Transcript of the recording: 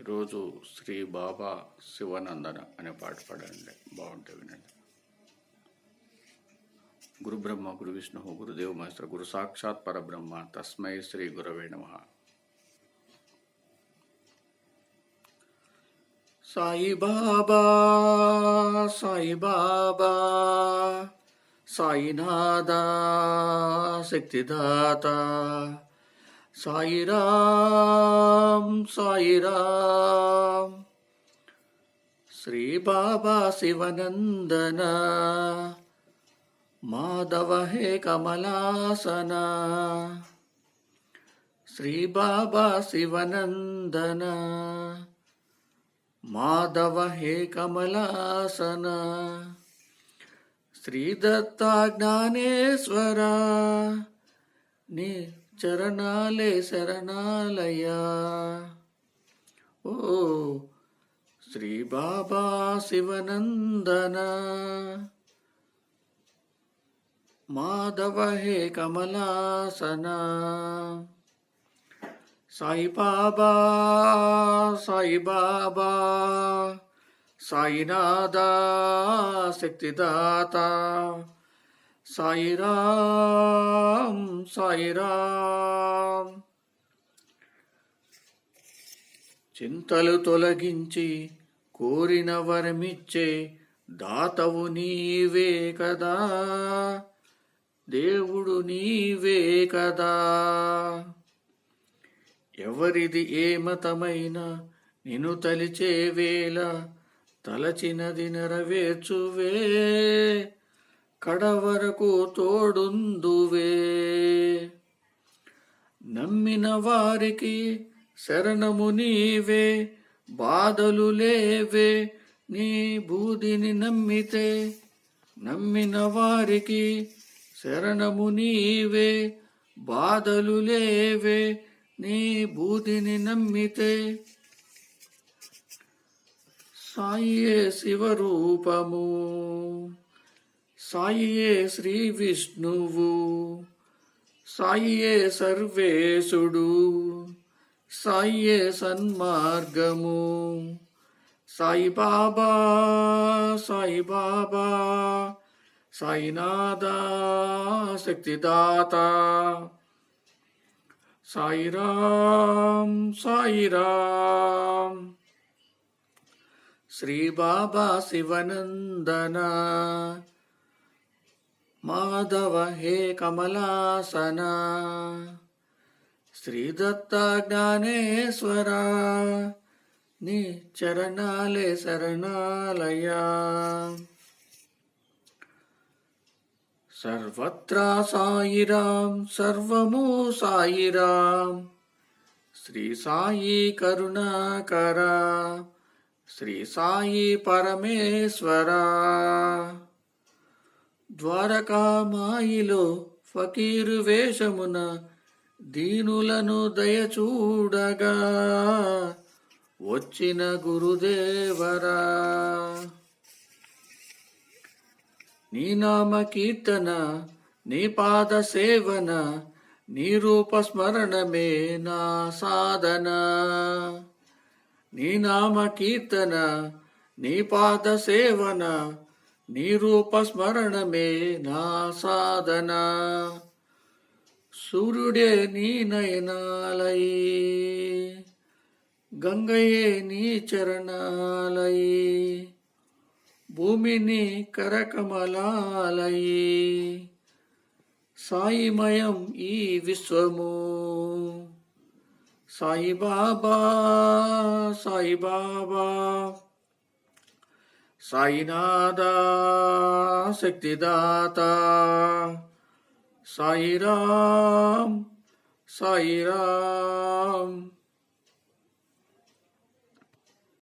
ఈరోజు శ్రీ బాబా శివనందన అనే పాట పాడండి. బాగుంటుంది వినండి. గురు బ్రహ్మ గురు విష్ణు గురుదేవ మహేశ్వర గురు సాక్షాత్ పరబ్రహ్మ తస్మై శ్రీ గురవే నమ. సాయి బాబా సాయి బాబా సాయినాథ శక్తిదాత साईराम साईराम। श्री बाबा शिवनन्दन माधव हे कमलासन। श्री बाबा शिवनन्दन माधव हे कमलासन। श्रीदत्ताज्ञानेश्वर చరణాలే శరణాలయా. ఓ శ్రీ బాబా శివనందన. మాధవ హే కమలాసన. సాయి బాబా సాయి బాబా సాయినాథ శక్తిదాత. సాయిరామ్ సాయిరామ్. చింతలు తొలగించి కోరిన వరమిచ్చే దాతవు నీవే కదా దేవుడు నీవే కదా. ఎవరిది ఏ మతమైనా నిన్ను తలిచే వేళ తలచినది నెరవేర్చువే. కడవరకు తోడుందువే. నమ్మిన వారికి శరణము నీవే బాధలు లేవే నీ బూదిని నమ్మితే. నమ్మిన వారికి శరణము నీవే బాధలు లేవే నీ బూదిని నమ్మితే. సాయే శివరూపము. సాయియే శ్రీ విష్ణువు సాయియే సర్వేశుడు సాయియే సన్మార్గము. సాయి బాబా సాయి బాబా సాయినాథ శక్తిదాత. సాయిరామ్ సాయిరామ్. శ్రీ బాబా శివనందన. మాధవ హే కమలాసన. శ్రీదత్త జ్ఞానేశ్వర నీ చరణాలే శరణాలయా. సర్వత్రా సాయిరాం సర్వము సాయిరాం. శ్రీ సాయి కరుణాకర శ్రీ సాయి పరమేశ్వర. ద్వారకామాయిలో ఫకీరు వేషమున దీనులను దయచూడగా. వచ్చిన గురుదేవరా నీ నామ కీర్తన నీ పాద సేవన నీ రూప స్మరణమే నా సాధన. నీ నామ కీర్తన నీ పాద సేవన నీరూపస్మరణమే నా సాధన. సూర్యుడే నీ నయనాలయ. గంగయే నీ చరణాలయ. భూమిని కరకమలాలయ. సాయిమయం ఈ విశ్వము. సాయిబాబా సాయిబాబా. సాయినాథ శక్తిదాత సాయిరామ్ సాయిరామ్